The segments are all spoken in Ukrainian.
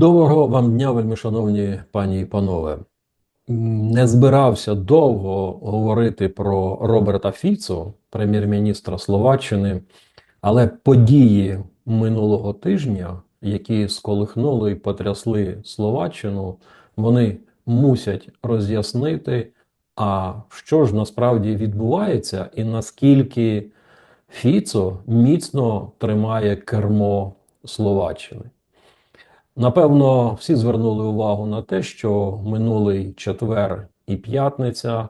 Доброго вам дня, вельми шановні пані і панове. Не збирався довго говорити про Роберта Фіцо, прем'єр-міністра Словаччини, але події минулого тижня, які сколихнули і потрясли Словаччину, вони мусять роз'яснити, а що ж насправді відбувається, і наскільки Фіцо міцно тримає кермо Словаччини. Напевно, всі звернули увагу на те, що минулий четвер і п'ятниця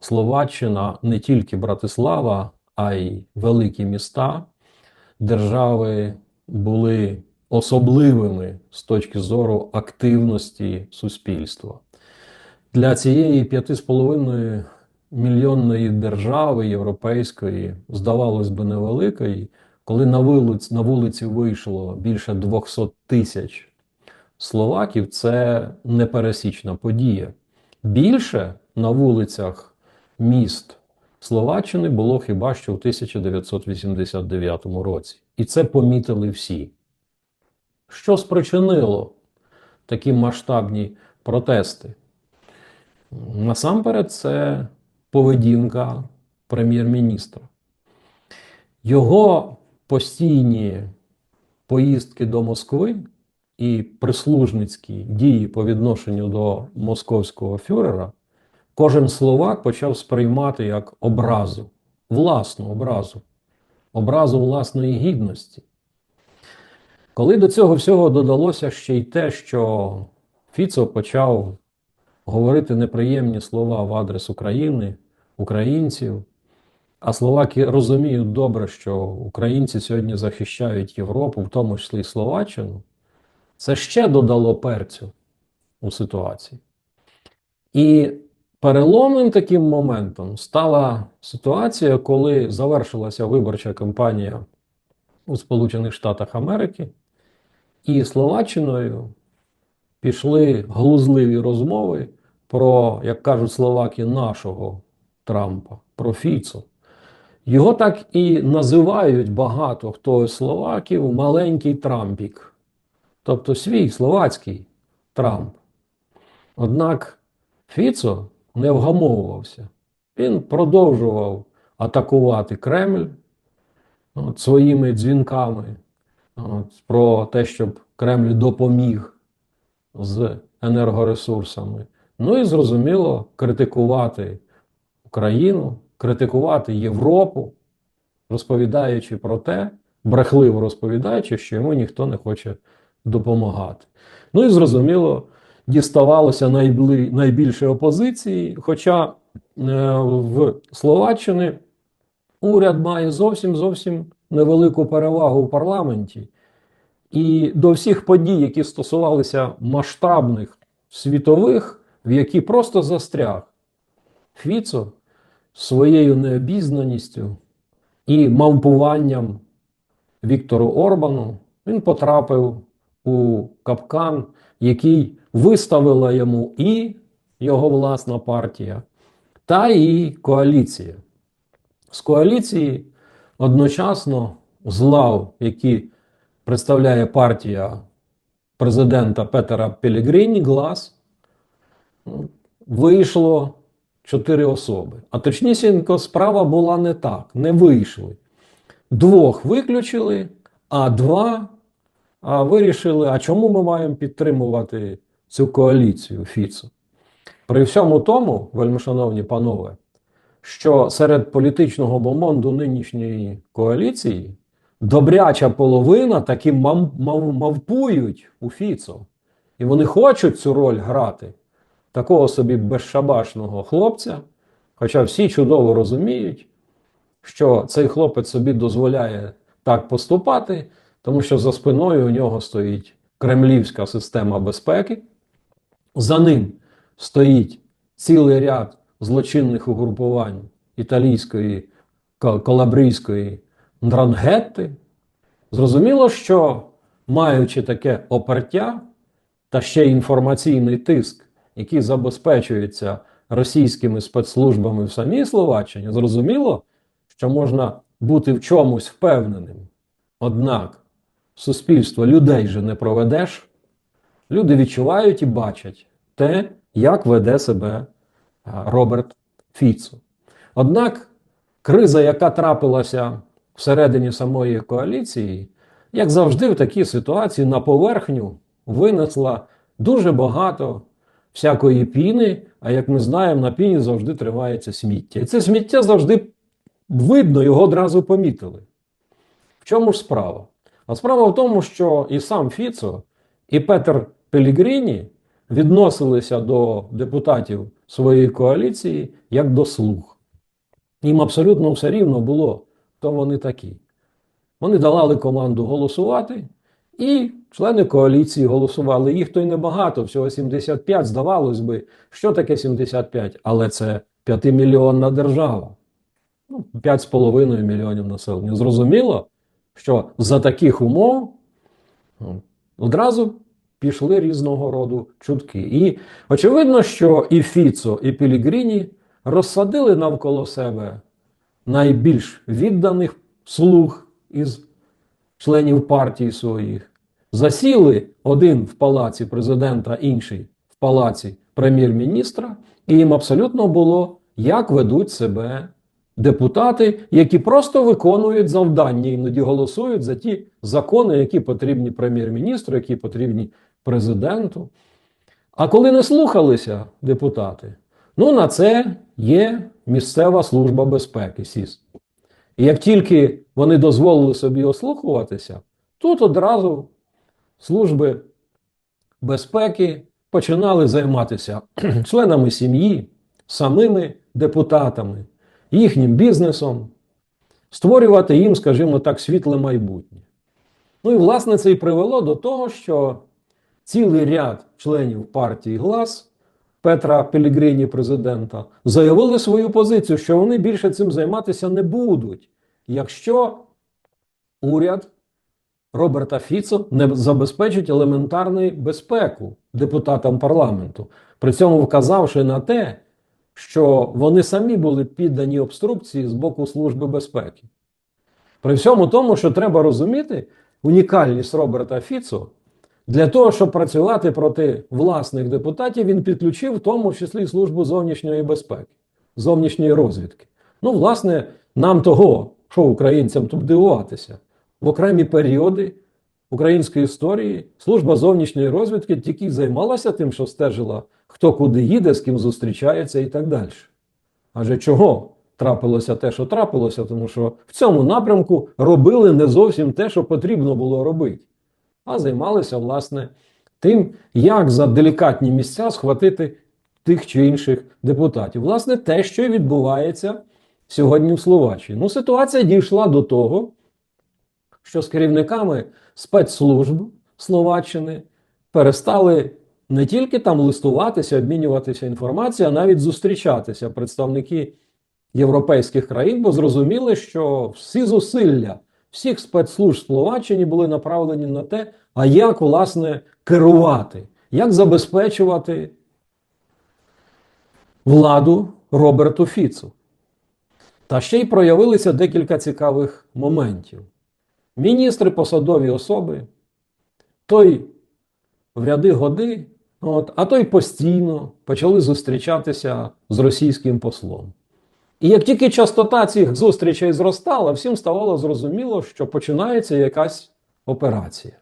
Словаччина, не тільки Братислава, а й великі міста держави були особливими з точки зору активності суспільства. Для цієї 5,5 мільйонної держави європейської, здавалось би, невеликої, коли на вулиці, на вулиці вийшло більше 200 тисяч словаків, це непересічна подія. Більше на вулицях міст Словаччини було хіба що в 1989 році. І це помітили всі. Що спричинило такі масштабні протести? Насамперед, це поведінка прем'єр-міністра. Його постійні поїздки до Москви і прислужницькі дії по відношенню до московського фюрера, кожен словак почав сприймати як образу, власну образу, образу власної гідності. Коли до цього всього додалося ще й те, що Фіцо почав говорити неприємні слова в адрес України, українців, а словаки розуміють добре, що українці сьогодні захищають Європу, в тому числі і Словаччину, це ще додало перцю у ситуації. І переломним таким моментом стала ситуація, коли завершилася виборча кампанія у Сполучених Штатах Америки, і Словаччиною пішли глузливі розмови про, як кажуть словаки, нашого Трампа, про Фіцо. Його так і називають багато хто з словаків маленький Трампік, тобто свій словацький Трамп. Однак Фіцо не вгамовувався. Він продовжував атакувати Кремль от, своїми дзвінками от, про те, щоб Кремль допоміг з енергоресурсами. Ну і зрозуміло, критикувати Україну, критикувати Європу, розповідаючи про те, брехливо розповідаючи, що йому ніхто не хоче допомагати. Ну і зрозуміло, діставалося найбли, найбільше опозиції. Хоча е, в Словаччині уряд має зовсім зовсім невелику перевагу в парламенті. І до всіх подій, які стосувалися масштабних світових, в які просто застряг Фіцо своєю необізнаністю і мавпуванням Віктору Орбану, він потрапив у капкан, який виставила йому і його власна партія, та і коаліція. З коаліції одночасно з лав, які представляє партія президента Петера Пелігрині Глас, вийшло чотири особи. А точнісінько, справа була не так, не вийшли. Двох виключили, а два а вирішили, а чому ми маємо підтримувати цю коаліцію Фіцо? При всьому тому, вельмишановні панове, що серед політичного бомонду нинішньої коаліції добряча половина таки мав, мав, мавпують у Фіцо. І вони хочуть цю роль грати такого собі безшабашного хлопця. Хоча всі чудово розуміють, що цей хлопець собі дозволяє так поступати, тому що за спиною у нього стоїть кремлівська система безпеки, за ним стоїть цілий ряд злочинних угрупувань італійської калабрійської Ндрангетти. Зрозуміло, що маючи таке опертя та ще інформаційний тиск, який забезпечується російськими спецслужбами в самій Словаччині, зрозуміло, що можна бути в чомусь впевненим. Однак суспільство людей же не проведеш, Люди відчувають і бачать те, як веде себе Роберт Фіцо. Однак криза, яка трапилася всередині самої коаліції, як завжди, в такій ситуації на поверхню винесла дуже багато всякої піни. А як ми знаємо, на піні завжди тривається сміття. І це сміття завжди видно, його одразу помітили. В чому ж справа? А справа в тому, що і сам Фіцо, і Петер Пелігріні відносилися до депутатів своєї коаліції як до слуг. Їм абсолютно все рівно було, хто вони такі. Вони давали команду голосувати, і члени коаліції голосували. Їх то й небагато, всього 75. Здавалось би, що таке 75? Але це 5-мільйонна держава. Ну, 5,5 мільйонів населення. Зрозуміло, що за таких умов ну, одразу пішли різного роду чутки. І очевидно, що і Фіцо, і Пілігріні розсадили навколо себе найбільш відданих слуг із членів партії своїх. Засіли один в палаці президента, інший в палаці прем'єр-міністра, і їм абсолютно було, як ведуть себе депутати, які просто виконують завдання, іноді голосують за ті закони, які потрібні прем'єр-міністру, які потрібні президенту. А коли не слухалися депутати, ну на це є місцева служба безпеки СІС. І як тільки вони дозволили собі ослухуватися, тут одразу служби безпеки починали займатися членами сім'ї, самими депутатами, їхнім бізнесом, створювати їм, скажімо так, світле майбутнє. Ну і власне це і привело до того, що цілий ряд членів партії Глас Петра Пелігрині, президента, заявили свою позицію, що вони більше цим займатися не будуть, якщо уряд Роберта Фіцо не забезпечить елементарну безпеку депутатам парламенту, при цьому вказавши на те, що вони самі були піддані обструкції з боку Служби безпеки. При всьому тому, що треба розуміти унікальність Роберта Фіцо, для того, щоб працювати проти власних депутатів, він підключив в тому числі службу зовнішньої безпеки, зовнішньої розвідки. Ну, власне, нам того, що українцям тут дивуватися, в окремі періоди української історії служба зовнішньої розвідки тільки займалася тим, що стежила, хто куди їде, з ким зустрічається і так далі. Адже чого трапилося те, що трапилося, тому що в цьому напрямку робили не зовсім те, що потрібно було робити а займалися, власне, тим, як за делікатні місця схватити тих чи інших депутатів. Власне, те, що і відбувається сьогодні в Словаччині. Ну, ситуація дійшла до того, що з керівниками спецслужб Словаччини перестали не тільки там листуватися, обмінюватися інформацією, а навіть зустрічатися представники європейських країн, бо зрозуміли, що всі зусилля всіх спецслужб Словаччині були направлені на те, а як, власне, керувати, як забезпечувати владу Роберту Фіцу. Та ще й проявилися декілька цікавих моментів. Міністри, посадові особи, той в ряди годи, от, а той постійно почали зустрічатися з російським послом. І як тільки частота цих зустрічей зростала, всім ставало зрозуміло, що починається якась операція.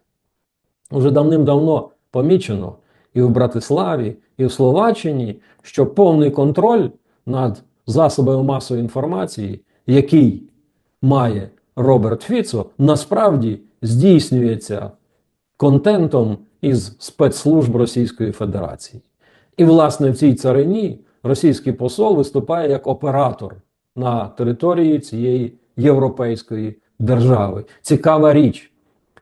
Уже давним-давно помічено і в Братиславі, і в Словаччині, що повний контроль над засобами масової інформації, який має Роберт Фіцо, насправді здійснюється контентом із спецслужб Російської Федерації. І, власне, в цій царині російський посол виступає як оператор на території цієї європейської держави. Цікава річ.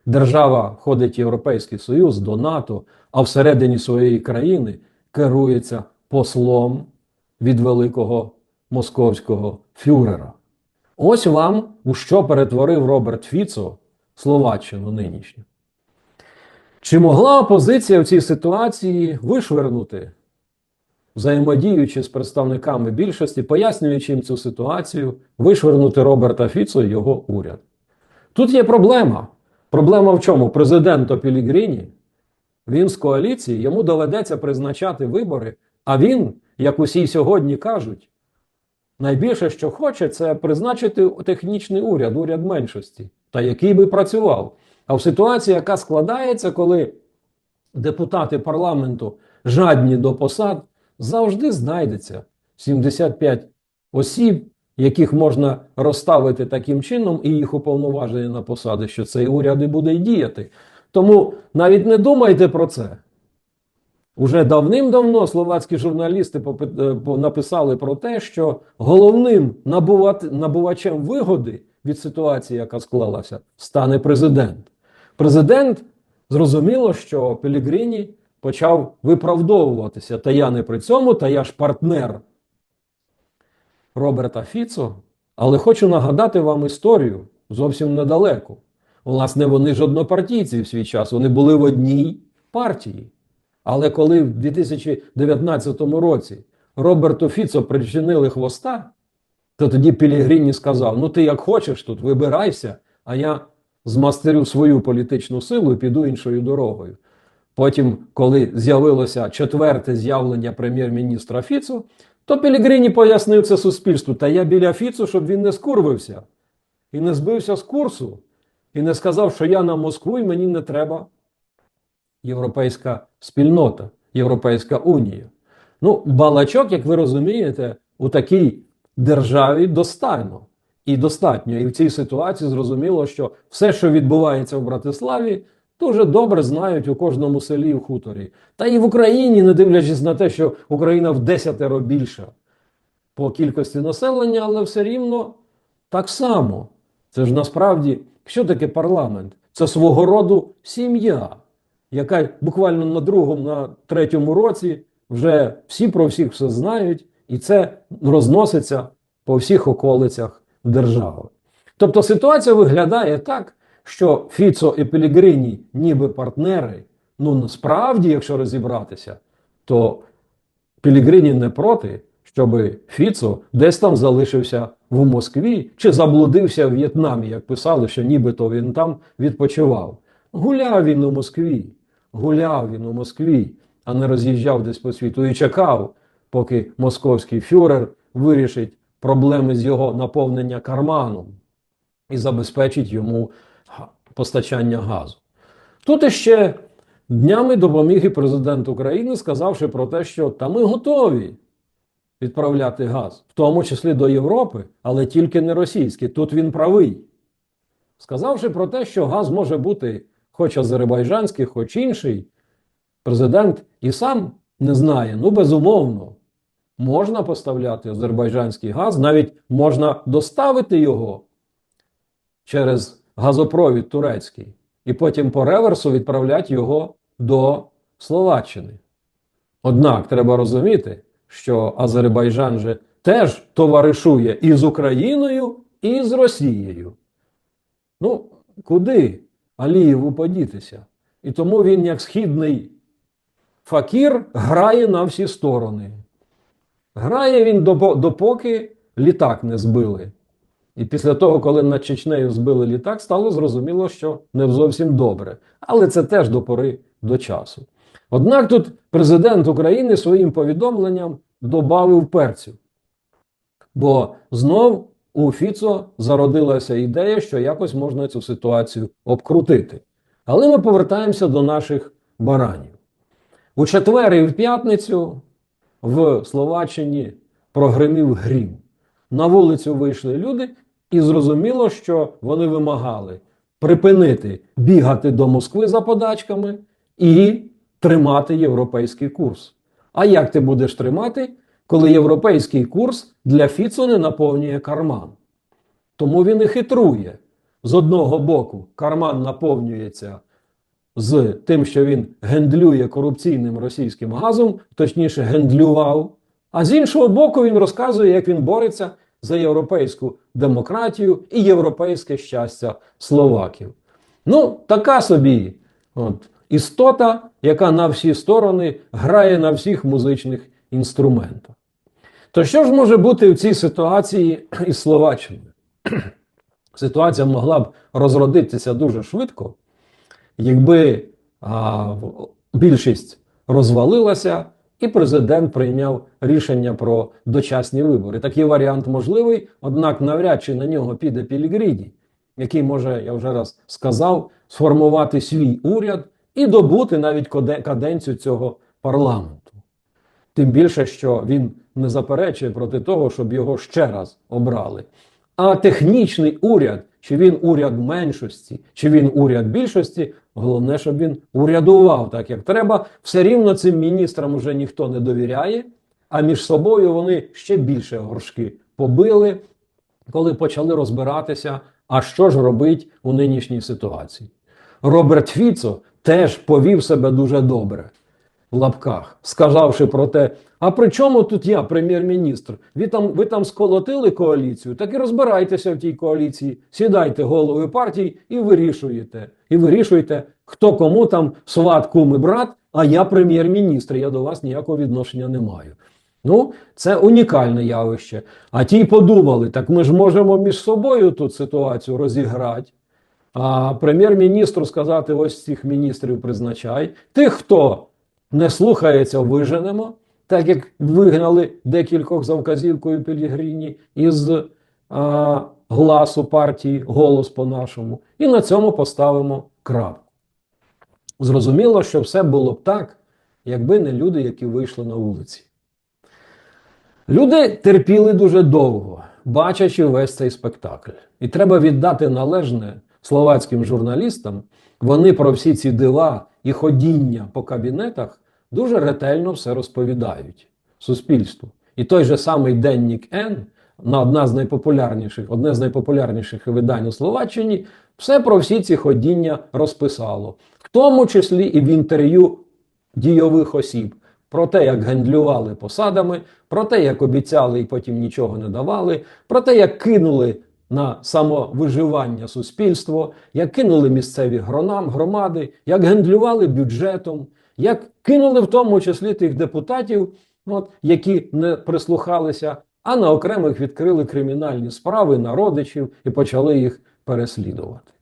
Держава входить в Європейський Союз до НАТО, а всередині своєї країни керується послом від великого московського фюрера. Ось вам у що перетворив Роберт Фіцо Словаччину нинішню. Чи могла опозиція в цій ситуації вишвернути взаємодіючи з представниками більшості, пояснюючи їм цю ситуацію, вишвернути Роберта Фіцо і його уряд. Тут є проблема. Проблема в чому? Президент Пілігріні він з коаліції, йому доведеться призначати вибори, а він, як усі сьогодні кажуть, найбільше, що хоче, це призначити технічний уряд, уряд меншості, та який би працював. А в ситуації, яка складається, коли депутати парламенту жадні до посад, завжди знайдеться 75 осіб, яких можна розставити таким чином, і їх уповноважені на посади, що цей уряд і буде діяти. Тому навіть не думайте про це. Уже давним-давно словацькі журналісти е, написали про те, що головним набувачем вигоди від ситуації, яка склалася, стане президент. Президент зрозуміло, що Пелігрині почав виправдовуватися. Та я не при цьому, та я ж партнер Роберта Фіцо. Але хочу нагадати вам історію зовсім недалеку. Власне, вони ж однопартійці в свій час, вони були в одній партії. Але коли в 2019 році Роберту Фіцо причинили хвоста, то тоді Пілігріні сказав: Ну, ти як хочеш тут, вибирайся, а я змастерю свою політичну силу і піду іншою дорогою. Потім, коли з'явилося четверте з'явлення прем'єр-міністра Фіцо, то Пілігрині пояснив це суспільству. Та я біля Фіцо, щоб він не скурвився і не збився з курсу, і не сказав, що я на Москву і мені не треба європейська спільнота, Європейська Унія. Ну, балачок, як ви розумієте, у такій державі достатньо. І достатньо. І в цій ситуації зрозуміло, що все, що відбувається в Братиславі, дуже добре знають у кожному селі і в хуторі. Та і в Україні, не дивлячись на те, що Україна в десятеро більша по кількості населення, але все рівно так само. Це ж насправді, що таке парламент? Це свого роду сім'я, яка буквально на другому, на третьому році вже всі про всіх все знають, і це розноситься по всіх околицях держави. Тобто ситуація виглядає так, що Фіцо і Пелігрині ніби партнери. Ну насправді, якщо розібратися, то Пілігрині не проти, щоб Фіцо десь там залишився в Москві чи заблудився в В'єтнамі, як писали, що нібито він там відпочивав. Гуляв він у Москві, гуляв він у Москві, а не роз'їжджав десь по світу і чекав, поки московський фюрер вирішить проблеми з його наповнення карманом і забезпечить йому постачання газу. Тут іще днями допоміг і президент України, сказавши про те, що та ми готові відправляти газ, в тому числі до Європи, але тільки не російський. Тут він правий. Сказавши про те, що газ може бути хоч азербайджанський, хоч інший, президент і сам не знає. Ну, безумовно, можна поставляти азербайджанський газ, навіть можна доставити його через газопровід турецький, і потім по реверсу відправляти його до Словаччини. Однак треба розуміти, що Азербайджан же теж товаришує і з Україною, і з Росією. Ну, куди Алієву подітися? І тому він, як східний факір, грає на всі сторони. Грає він допоки літак не збили. І після того, коли над Чечнею збили літак, стало зрозуміло, що не зовсім добре. Але це теж до пори до часу. Однак тут президент України своїм повідомленням додав перцю. Бо знов у Фіцо зародилася ідея, що якось можна цю ситуацію обкрутити. Але ми повертаємося до наших баранів. У четвер і в п'ятницю в Словаччині прогримів грім. На вулицю вийшли люди, і зрозуміло, що вони вимагали припинити бігати до Москви за подачками і тримати європейський курс. А як ти будеш тримати, коли європейський курс для Фіцо не наповнює карман? Тому він і хитрує. З одного боку, карман наповнюється з тим, що він гендлює корупційним російським газом, точніше, гендлював. А з іншого боку, він розказує, як він бореться за європейську демократію і європейське щастя словаків. Ну, така собі от, істота, яка на всі сторони грає на всіх музичних інструментах. То що ж може бути в цій ситуації із Словаччиною? Ситуація могла б розродитися дуже швидко, якби а, більшість розвалилася, і президент прийняв рішення про дочасні вибори. Такий варіант можливий, однак навряд чи на нього піде Пілігріді, який може, я вже раз сказав, сформувати свій уряд і добути навіть каденцію цього парламенту. Тим більше, що він не заперечує проти того, щоб його ще раз обрали. А технічний уряд, чи він уряд меншості, чи він уряд більшості, головне, щоб він урядував так, як треба. Все рівно цим міністрам вже ніхто не довіряє, а між собою вони ще більше горшки побили, коли почали розбиратися, а що ж робить у нинішній ситуації. Роберт Фіцо теж повів себе дуже добре в лапках, сказавши про те, а при чому тут я, прем'єр-міністр? Ви там, ви там сколотили коаліцію, так і розбирайтеся в тій коаліції, сідайте голови партій і вирішуєте. І вирішуйте, хто кому там сват, кум і брат, а я прем'єр-міністр, я до вас ніякого відношення не маю. Ну, це унікальне явище. А ті подумали, так ми ж можемо між собою тут ситуацію розіграти. А прем'єр-міністру сказати: ось цих міністрів призначай. Тих, хто не слухається, виженемо, так як вигнали декількох за вказівкою Пелігріні із а, гласу партії голос по-нашому. І на цьому поставимо крапку. Зрозуміло, що все було б так, якби не люди, які вийшли на вулиці. Люди терпіли дуже довго, бачачи весь цей спектакль. І треба віддати належне словацьким журналістам. Вони про всі ці дива і ходіння по кабінетах дуже ретельно все розповідають суспільству. І той же самий деннік Н, на одна з найпопулярніших, одне з найпопулярніших видань у Словаччині, все про всі ці ходіння розписало, в тому числі і в інтерв'ю дійових осіб. Про те, як гендлювали посадами, про те, як обіцяли і потім нічого не давали, про те, як кинули на самовиживання суспільство, як кинули місцеві громади, як гендлювали бюджетом, як кинули в тому числі тих депутатів, от, які не прислухалися, а на окремих відкрили кримінальні справи на родичів і почали їх переслідувати.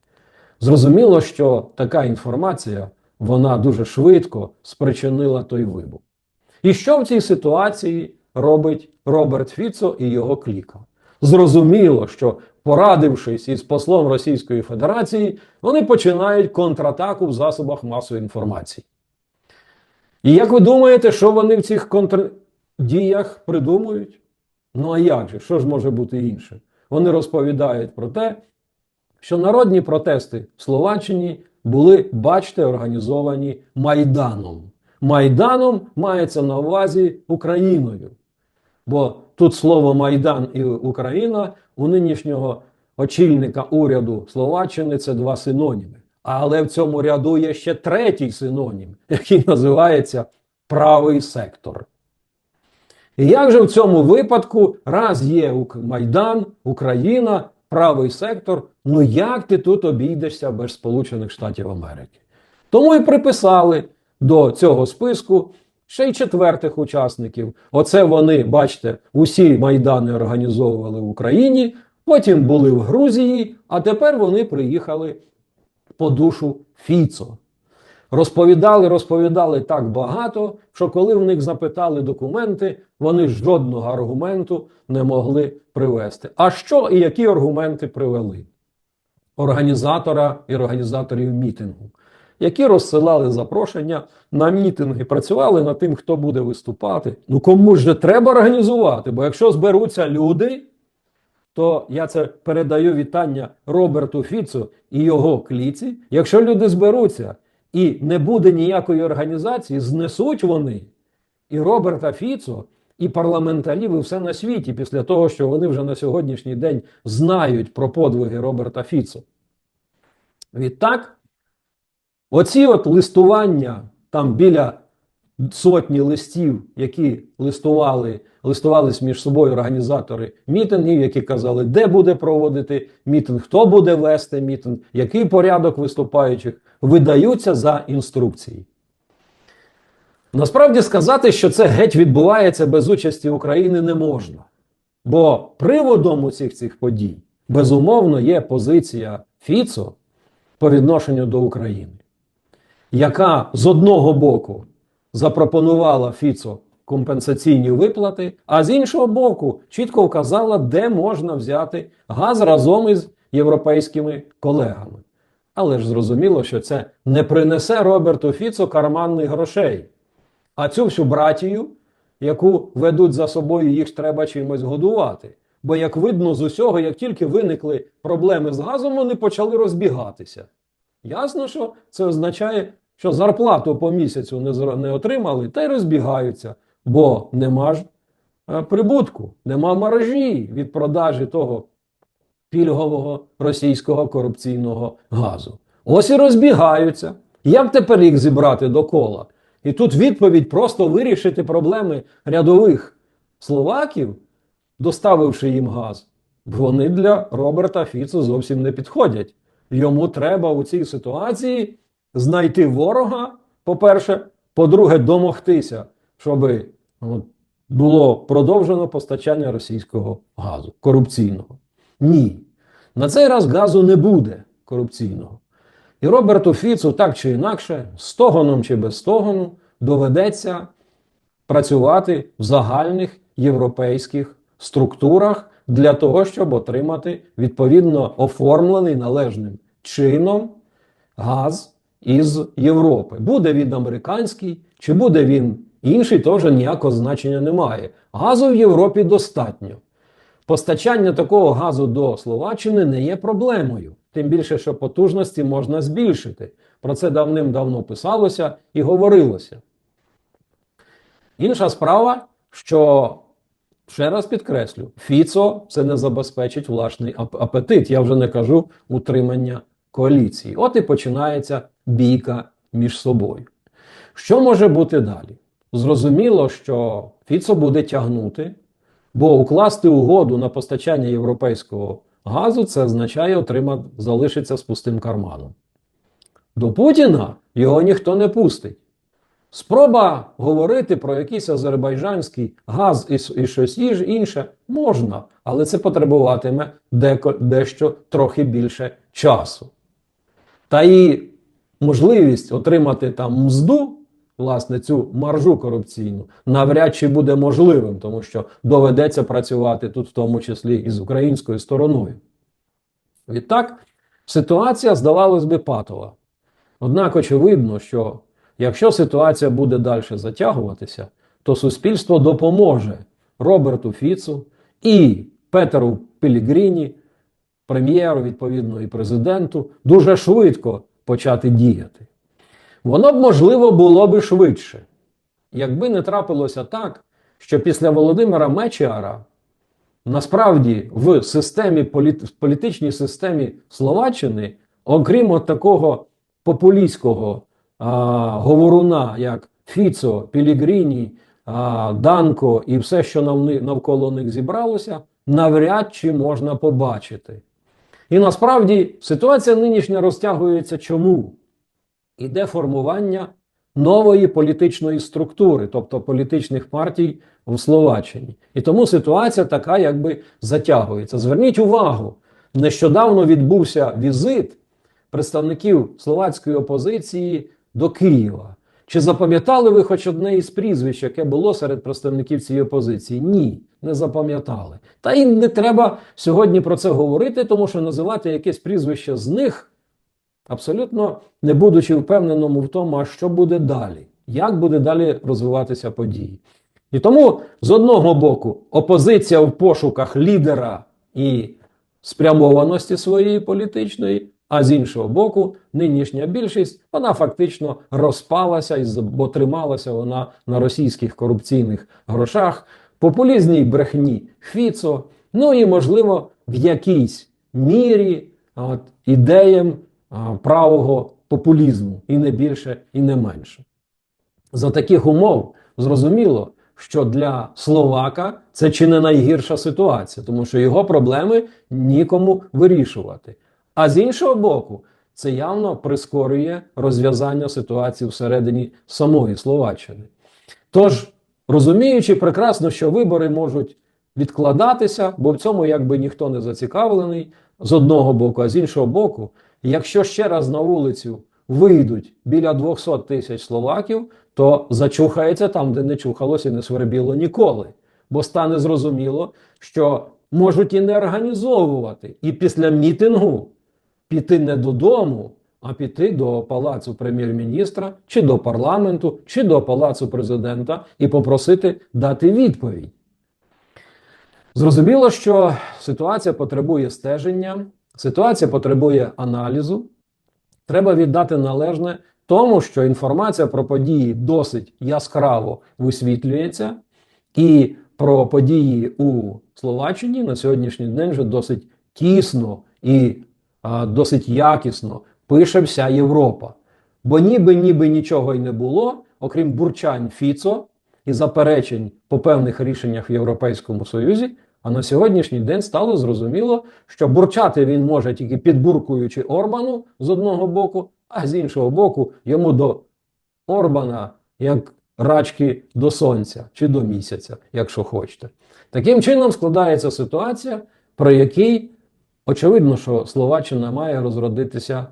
Зрозуміло, що така інформація вона дуже швидко спричинила той вибух. І що в цій ситуації робить Роберт Фіцо і його кліка? Зрозуміло, що порадившись із послом Російської Федерації, вони починають контратаку в засобах масової інформації. І як ви думаєте, що вони в цих контрдіях придумують? Ну а як же? Що ж може бути інше? Вони розповідають про те, що народні протести в Словаччині були, бачите, організовані Майданом. Майданом мається на увазі Україною. Бо тут слово Майдан і Україна у нинішнього очільника уряду Словаччини це два синоніми. Але в цьому ряду є ще третій синонім, який називається правий сектор. І як же в цьому випадку, раз є Майдан, Україна, правий сектор, ну як ти тут обійдешся без Сполучених Штатів Америки? Тому і приписали до цього списку ще й четвертих учасників. Оце вони, бачите, усі майдани організовували в Україні, потім були в Грузії, а тепер вони приїхали по душу Фіцо. Розповідали, розповідали так багато, що коли в них запитали документи, вони жодного аргументу не могли привести. А що і які аргументи привели? Організатора і організаторів мітингу, які розсилали запрошення на мітинги, працювали над тим, хто буде виступати. Ну кому ж же треба організувати? Бо якщо зберуться люди, то я це передаю вітання Роберту Фіцу і його кліці. Якщо люди зберуться і не буде ніякої організації, знесуть вони і Роберта Фіцо, і парламентарів, і все на світі, після того, що вони вже на сьогоднішній день знають про подвиги Роберта Фіцо. Відтак, оці от листування там біля сотні листів, які листували, листувались між собою організатори мітингів, які казали, де буде проводити мітинг, хто буде вести мітинг, який порядок виступаючих, видаються за інструкції. Насправді сказати, що це геть відбувається без участі України не можна. Бо приводом усіх цих подій, безумовно, є позиція Фіцо по відношенню до України. яка з одного боку запропонувала Фіцо компенсаційні виплати, а з іншого боку чітко вказала, де можна взяти газ разом із європейськими колегами. Але ж зрозуміло, що це не принесе Роберту Фіцо карманних грошей. А цю всю братію, яку ведуть за собою, їх треба чимось годувати. Бо, як видно з усього, як тільки виникли проблеми з газом, вони почали розбігатися. Ясно, що це означає, що зарплату по місяцю не, не отримали, та й розбігаються, бо нема ж е, прибутку, нема маржі від продажі того пільгового російського корупційного газу. Ось і розбігаються. Як тепер їх зібрати до кола? І тут відповідь просто вирішити проблеми рядових словаків, доставивши їм газ. Вони для Роберта Фіцо зовсім не підходять. Йому треба у цій ситуації знайти ворога, по-перше, по-друге, домогтися, щоб от, було продовжено постачання російського газу корупційного. Ні. На цей раз газу не буде корупційного. І Роберту Фіцу так чи інакше, з тогоном чи без тогону, доведеться працювати в загальних європейських структурах для того, щоб отримати відповідно оформлений належним чином газ із Європи. Буде він американський, чи буде він інший, то ніякого значення немає. Газу в Європі достатньо. Постачання такого газу до Словаччини не є проблемою. Тим більше, що потужності можна збільшити. Про це давним-давно писалося і говорилося. Інша справа, що ще раз підкреслю, Фіцо це не забезпечить власний апетит. Я вже не кажу утримання коаліції. От і починається бійка між собою. Що може бути далі? Зрозуміло, що Фіцо буде тягнути, бо укласти угоду на постачання європейського газу це означає отримати, залишиться з пустим карманом. До Путіна його ніхто не пустить. Спроба говорити про якийсь азербайджанський газ і, і щось інше можна, але це потребуватиме деко, дещо трохи більше часу. Та і можливість отримати там мзду, власне, цю маржу корупційну, навряд чи буде можливим, тому що доведеться працювати тут, в тому числі і з українською стороною. Відтак, ситуація, здавалось би, патова. Однак очевидно, що якщо ситуація буде далі затягуватися, то суспільство допоможе Роберту Фіцу і Петеру Пелігріні, прем'єру, відповідно, і президенту, дуже швидко почати діяти. Воно б можливо було би швидше, якби не трапилося так, що після Володимира Мечіара насправді в системі політичній системі Словаччини, окрім от такого популістського а, говоруна, як Фіцо, Пілігріні, а, Данко і все, що навколо них зібралося, навряд чи можна побачити. І насправді ситуація нинішня розтягується чому? Іде формування нової політичної структури, тобто політичних партій в Словаччині. І тому ситуація така, якби затягується. Зверніть увагу, нещодавно відбувся візит представників словацької опозиції до Києва. Чи запам'ятали ви хоч одне із прізвищ, яке було серед представників цієї опозиції? Ні, не запам'ятали. Та й не треба сьогодні про це говорити, тому що називати якесь прізвище з них абсолютно не будучи впевненому в тому, а що буде далі, як буде далі розвиватися події. І тому з одного боку опозиція в пошуках лідера і спрямованості своєї політичної, а з іншого боку, нинішня більшість вона фактично розпалася, бо трималася вона на російських корупційних грошах, популізній брехні Фіцо, ну і можливо в якійсь мірі от, ідеям а, правого популізму, і не більше, і не менше. За таких умов зрозуміло, що для Словака це чи не найгірша ситуація, тому що його проблеми нікому вирішувати. А з іншого боку, це явно прискорює розв'язання ситуації всередині самої Словаччини. Тож, розуміючи прекрасно, що вибори можуть відкладатися, бо в цьому якби ніхто не зацікавлений з одного боку, а з іншого боку, якщо ще раз на вулицю вийдуть біля 200 тисяч словаків, то зачухається там, де не чухалося і не свербіло ніколи. Бо стане зрозуміло, що можуть і не організовувати, і після мітингу піти не додому, а піти до палацу прем'єр-міністра, чи до парламенту, чи до палацу президента і попросити дати відповідь. Зрозуміло, що ситуація потребує стеження, ситуація потребує аналізу. Треба віддати належне тому, що інформація про події досить яскраво висвітлюється, і про події у Словаччині на сьогоднішній день вже досить тісно і досить якісно пише вся Європа. Бо ніби ніби нічого й не було, окрім бурчань Фіцо і заперечень по певних рішеннях в Європейському Союзі. А на сьогоднішній день стало зрозуміло, що бурчати він може тільки підбуркуючи Орбану з одного боку, а з іншого боку, йому до Орбана як рачки до сонця чи до місяця, якщо хочете. Таким чином складається ситуація, при якій очевидно, що Словаччина має розродитися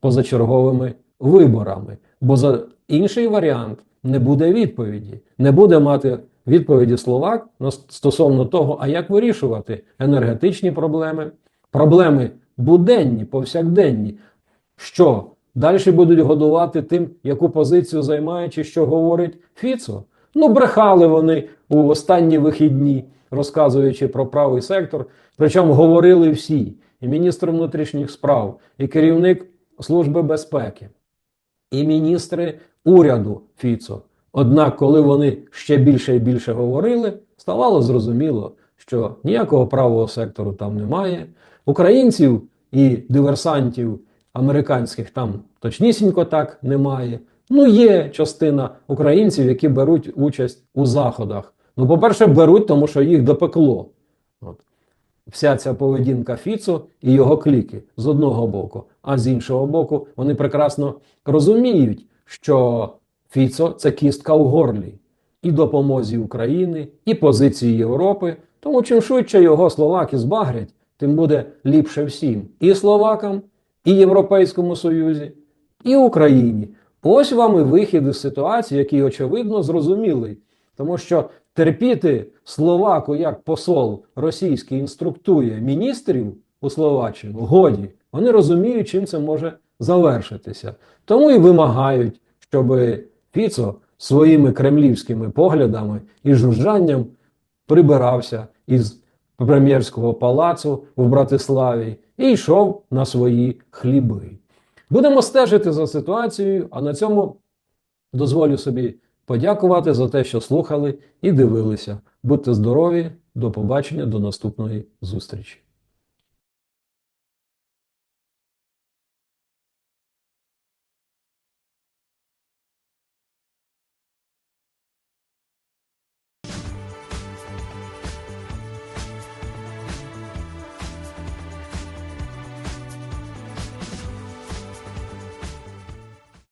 позачерговими виборами, бо за інший варіант не буде відповіді, не буде мати відповіді Словак стосовно того, а як вирішувати енергетичні проблеми, проблеми буденні, повсякденні, що далі будуть годувати тим, яку позицію займає чи що говорить Фіцо. Ну, брехали вони у останні вихідні, розказуючи про правий сектор. Причому говорили всі: і міністр внутрішніх справ, і керівник Служби безпеки, і міністри уряду Фіцо. Однак, коли вони ще більше і більше говорили, ставало зрозуміло, що ніякого правого сектору там немає. Українців і диверсантів американських там точнісінько так немає. Ну, є частина українців, які беруть участь у заходах. Ну, по-перше, беруть, тому що їх допекло. От. Вся ця поведінка Фіцо і його кліки з одного боку, а з іншого боку, вони прекрасно розуміють, що Фіцо це кістка в горлі і допомозі України, і позиції Європи. Тому чим швидше його словаки збагрять, тим буде ліпше всім і словакам, і Європейському Союзі, і Україні. Ось вам і вихід із ситуації, який очевидно зрозумілий. Тому що терпіти Словаку як посол російський інструктує міністрів у Словаччину, годі, вони розуміють, чим це може завершитися. Тому і вимагають, щоб Фіцо своїми кремлівськими поглядами і жужжанням прибирався із прем'єрського палацу в Братиславі і йшов на свої хліби. Будемо стежити за ситуацією, а на цьому дозволю собі подякувати за те, що слухали і дивилися. Будьте здорові, до побачення, до наступної зустрічі.